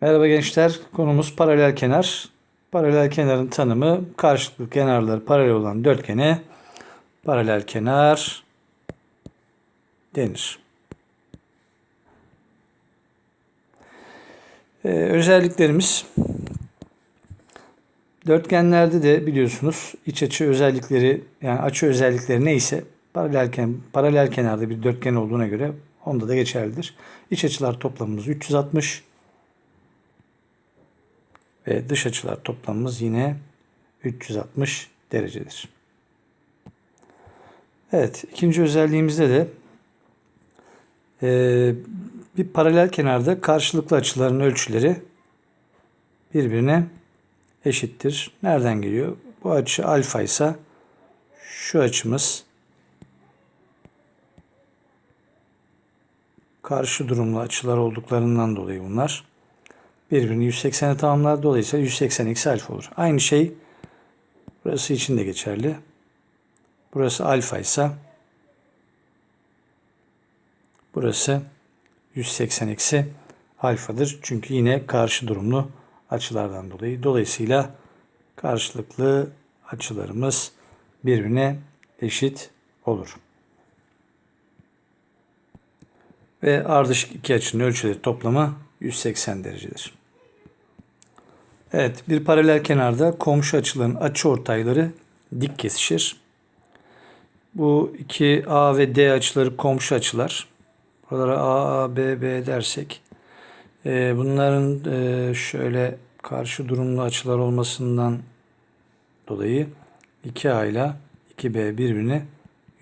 Merhaba gençler. Konumuz paralel kenar. Paralel kenarın tanımı karşılıklı kenarları paralel olan dörtgene paralel kenar denir. Ee, özelliklerimiz dörtgenlerde de biliyorsunuz iç açı özellikleri yani açı özellikleri neyse paralel, paralel kenarda bir dörtgen olduğuna göre onda da geçerlidir. İç açılar toplamımız 360 ve dış açılar toplamımız yine 360 derecedir. Evet, ikinci özelliğimizde de eee, bir paralel kenarda karşılıklı açıların ölçüleri birbirine eşittir. Nereden geliyor? Bu açı alfa ise şu açımız karşı durumlu açılar olduklarından dolayı bunlar birbirini 180'e tamamlar. Dolayısıyla 180 eksi alfa olur. Aynı şey burası için de geçerli. Burası alfa ise burası 180 eksi alfadır. Çünkü yine karşı durumlu açılardan dolayı. Dolayısıyla karşılıklı açılarımız birbirine eşit olur. Ve ardışık iki açının ölçüleri toplamı 180 derecedir. Evet, bir paralel kenarda komşu açıların açı ortayları dik kesişir. Bu iki A ve D açıları komşu açılar. Buralara A, A, B, B dersek e, bunların e, şöyle karşı durumlu açılar olmasından dolayı 2A ile 2B birbirini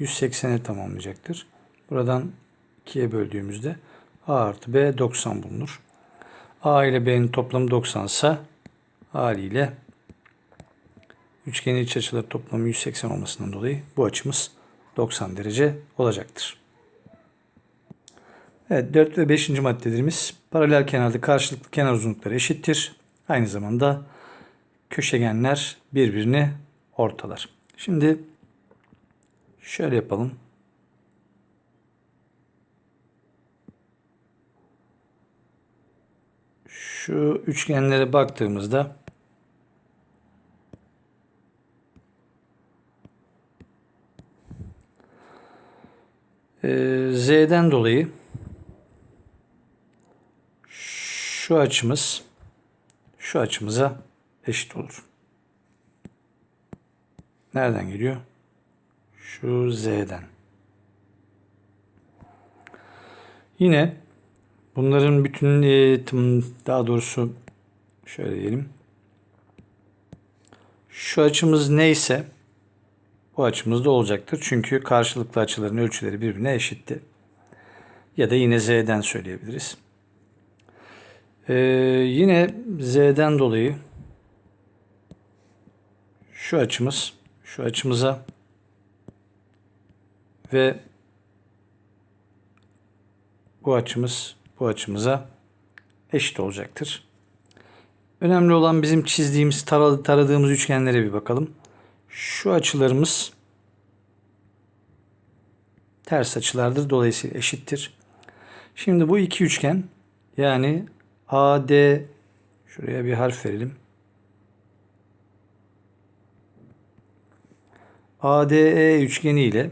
180'e tamamlayacaktır. Buradan 2'ye böldüğümüzde A artı B 90 bulunur. A ile B'nin toplamı 90 ise haliyle üçgenin iç açıları toplamı 180 olmasından dolayı bu açımız 90 derece olacaktır. Evet 4 ve 5. maddelerimiz paralel kenarda karşılıklı kenar uzunlukları eşittir. Aynı zamanda köşegenler birbirini ortalar. Şimdi şöyle yapalım. Şu üçgenlere baktığımızda Ee, Z'den dolayı şu açımız şu açımıza eşit olur. Nereden geliyor? Şu Z'den. Yine bunların bütün e, daha doğrusu şöyle diyelim. Şu açımız neyse bu açımız da olacaktır. Çünkü karşılıklı açıların ölçüleri birbirine eşitti. Ya da yine Z'den söyleyebiliriz. Ee, yine Z'den dolayı şu açımız şu açımıza ve bu açımız bu açımıza eşit olacaktır. Önemli olan bizim çizdiğimiz, taradı- taradığımız üçgenlere bir bakalım. Şu açılarımız ters açılardır. Dolayısıyla eşittir. Şimdi bu iki üçgen yani AD şuraya bir harf verelim. ADE üçgeni ile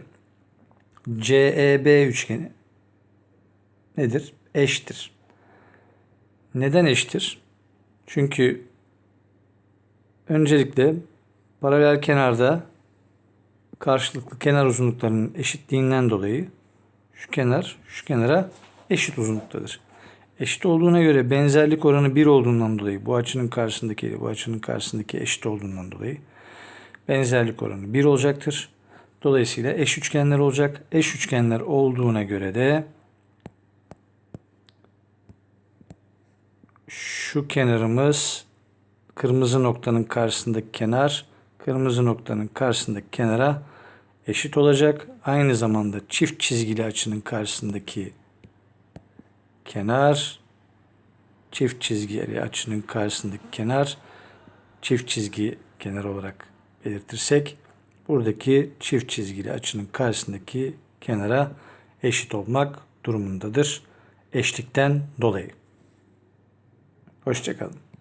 CEB üçgeni nedir? Eştir. Neden eştir? Çünkü öncelikle paralel kenarda karşılıklı kenar uzunluklarının eşitliğinden dolayı şu kenar şu kenara eşit uzunluktadır. Eşit olduğuna göre benzerlik oranı 1 olduğundan dolayı bu açının karşısındaki bu açının karşısındaki eşit olduğundan dolayı benzerlik oranı 1 olacaktır. Dolayısıyla eş üçgenler olacak. Eş üçgenler olduğuna göre de şu kenarımız kırmızı noktanın karşısındaki kenar kırmızı noktanın karşısındaki kenara eşit olacak. Aynı zamanda çift çizgili açının karşısındaki kenar çift çizgili açının karşısındaki kenar çift çizgi kenar olarak belirtirsek buradaki çift çizgili açının karşısındaki kenara eşit olmak durumundadır. Eşlikten dolayı. Hoşçakalın.